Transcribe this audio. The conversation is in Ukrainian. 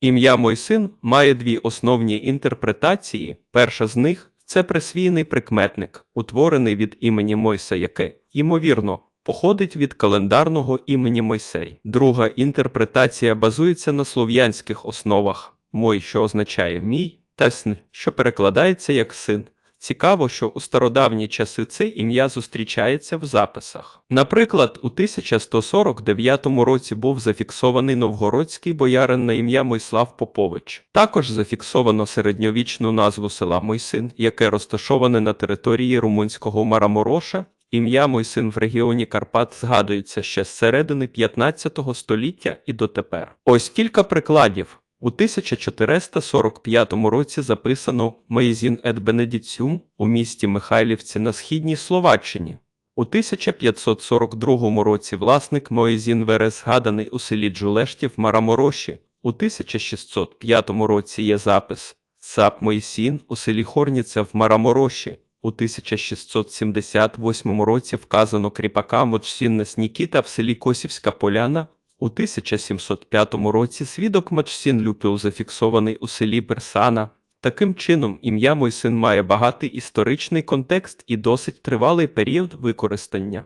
Ім'я Мой син має дві основні інтерпретації. Перша з них це присвійний прикметник, утворений від імені Мойса, яке, ймовірно, походить від календарного імені Мойсей. Друга інтерпретація базується на слов'янських основах мой, що означає мій, та сн, що перекладається як син. Цікаво, що у стародавні часи це ім'я зустрічається в записах. Наприклад, у 1149 році був зафіксований новгородський боярин на ім'я Мойслав Попович. Також зафіксовано середньовічну назву села Мойсин, яке розташоване на території румунського Марамороша. Ім'я Мойсин в регіоні Карпат згадується ще з середини 15 століття і дотепер. Ось кілька прикладів. У 1445 році записано Мейзін ет Бенедіціум у місті Михайлівці на східній Словаччині. У 1542 році власник Моїзін Верес згаданий у селі Джулешті в Марамороші. У 1605 році є запис Сап Моїсін у селі Хорніце в Марамороші. У 1678 році вказано кріпака Мочсіннес Нікіта в селі Косівська Поляна. У 1705 році свідок Мачсін Люпіл зафіксований у селі Берсана. Таким чином, ім'я Мойсин має багатий історичний контекст і досить тривалий період використання.